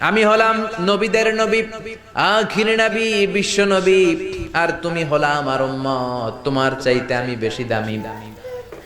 আমি হলাম নবীদের নবী, আখির নবী, বিশ্ব নবী। আর তুমি হলা আমার তোমার চাইতে আমি বেশি দামি।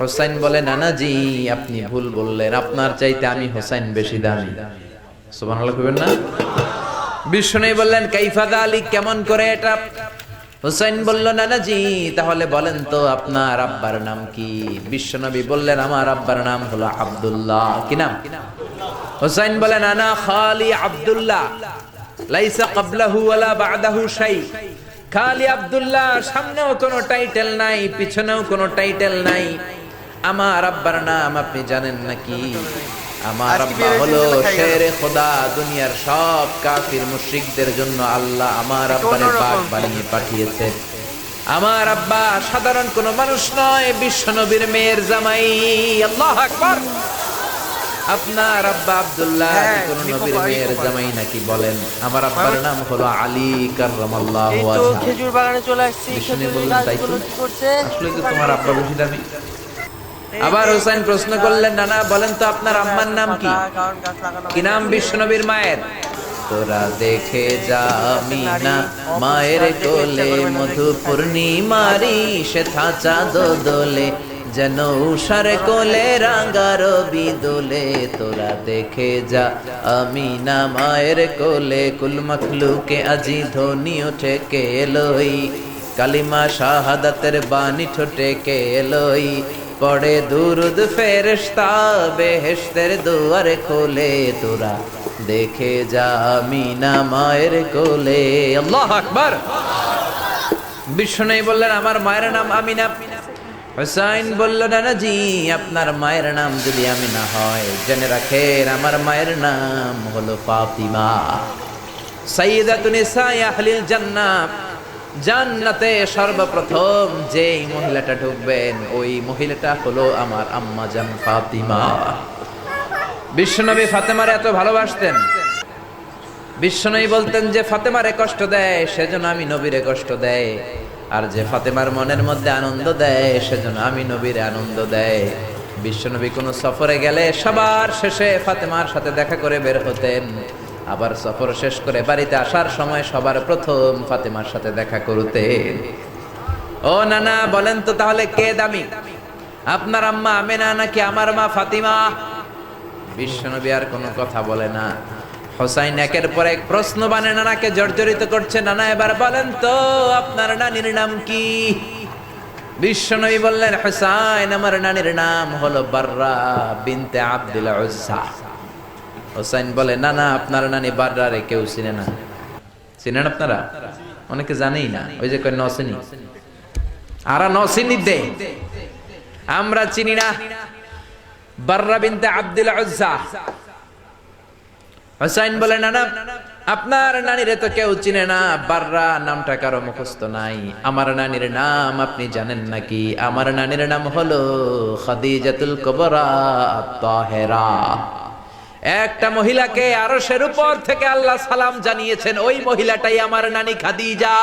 হোসাইন বলে, নানা জি, আপনি ভুল বললেন, আপনার চাইতে আমি হোসাইন বেশি দামি। সুবহানাল্লাহ কইবেন না? বিষ্ণু বললেন কাইফাদা আলী কেমন করে এটা? হুসাইন বলল, নানা জি, তাহলে বলেন তো, আপনার আব্বার নাম কি? বিশ্বনবী বললেন, আমার আব্বার নাম হলো আব্দুল্লাহ। কি নাম? হুসাইন বলেন আনা খালি আব্দুল্লাহ লাইসা ক্বাবলাহু ওয়ালা বা'দাহু শাই। খালি আব্দুল্লাহ সামনেও কোনো টাইটেল নাই পিছনেও কোনো টাইটেল নাই। আমার আব্বার নাম আপনি জানেন নাকি? আমার আব্বা হলো শেরে খোদা দুনিয়ার সব কাফির মুশরিকদের জন্য আল্লাহ আমার আব্বারে বাগ বানিয়ে পাঠিয়েছে। আমার আব্বা সাধারণ কোনো মানুষ নয় বিশ্ব নবীর মেয়ের জামাই। আল্লাহ আকবার। আপনার আব্বা আব্দুল্লাহ হ্যাঁ, কোন নবীর মেয়ের জামাই নাকি বলেন? আমার আব্বার নাম হলো আলী কাররামাল্লাহু তো খেজুর বাগানে চলে আসছি খেজুর বললেন তাই তো কি আসলে তো তোমার আব্বা বেশি দামি আবার হোসেন প্রশ্ন করলেন নানা বলেন তো আপনার আম্মার নাম কি? কি নাম বিশ্বনবীর মায়ের? তোরা দেখে যা মিনা মায়ের কোলে মধু পূর্ণিমারি সে থাচা দোলে যেন উষার কোলে রাঙ্গার বিদোলে, তোরা দেখে যা। আমিনা মায়ের কোলে কুল মখলুকে আজি ধ্বনি ওঠে কে এলোই। কালিমা শাহাদাতের বাণী ঠোঁটে কে এলোই। পড়ে দুরুদ ফেরেশতা, বেহেশতের দুয়ারে খোলে, তোরা দেখে যা মিনা মায়ের কোলে। আল্লাহ আকবার। বিষ্ণু বললেন, আমার মায়ের নাম আমিনা। হুসাইন বলল নানা জি আপনার মায়ের নাম যদি আমি না হয়, জেনে রাখেন আমার মায়ের নাম হলো ফাতিমা। আহলিল জান্নাহ, জান্নাতে সর্বপ্রথম যেই মহিলাটা ঢুকবেন, ওই মহিলাটা হলো আমার আম্মা জান ফাতিমা। বিশ্বনবী ফাতেমার এত ভালোবাসতেন। বিশ্বনবী বলতেন যে, ফাতেমারে কষ্ট দেয়, সেজন্য আমি নবীরে কষ্ট দেয়। আর যে ফাতেমার মনের মধ্যে আনন্দ দেয়, সেজন্য আমি নবীরে আনন্দ দেয়। বিশ্বনবী কোনো সফরে গেলে সবার শেষে ফাতেমার সাথে দেখা করে বের হতেন। আবার সফর শেষ করে বাড়িতে আসার সময় সবার প্রথম ফাতেমার সাথে দেখা করতেন। ও নানা, বলেন তো তাহলে কে দামি? আপনার আম্মা আমেনা নাকি আমার মা ফাতিমা? বিশ্বনবী আর কোনো কথা বলে না। হোসাইন একের পর এক প্রশ্ন বানে নানাকে জর্জরিত করছে। নানা এবার বলেন, তো আপনার নানির নাম কি? বিশ্বনবী বললেন, হোসাইন, আমার নানির নাম হলো বাররা বিনতে আব্দুল উজ্জা। হোসাইন বলে না না আপনার নানি বাররারে কেউ চিনে না। চিনেন আপনারা? অনেকে জানেই না, ওই যে কয় নসিনি আরা নসিনি দে। আমরা চিনি না। বাররা বিনতে আব্দুল উজ্জা। হোসাইন বলে না না আপনার নানিরে তো কেউ চিনে না, বাররা নামটা কারও মুখস্থ নাই। আমার নানির নাম আপনি জানেন নাকি? আমার নানির নাম হলো খাদিজাতুল কবরা তাহেরা একটা মহিলাকে আরশের উপর থেকে আল্লাহ সালাম জানিয়েছেন, ওই মহিলাটাই আমার নানি খাদিজা।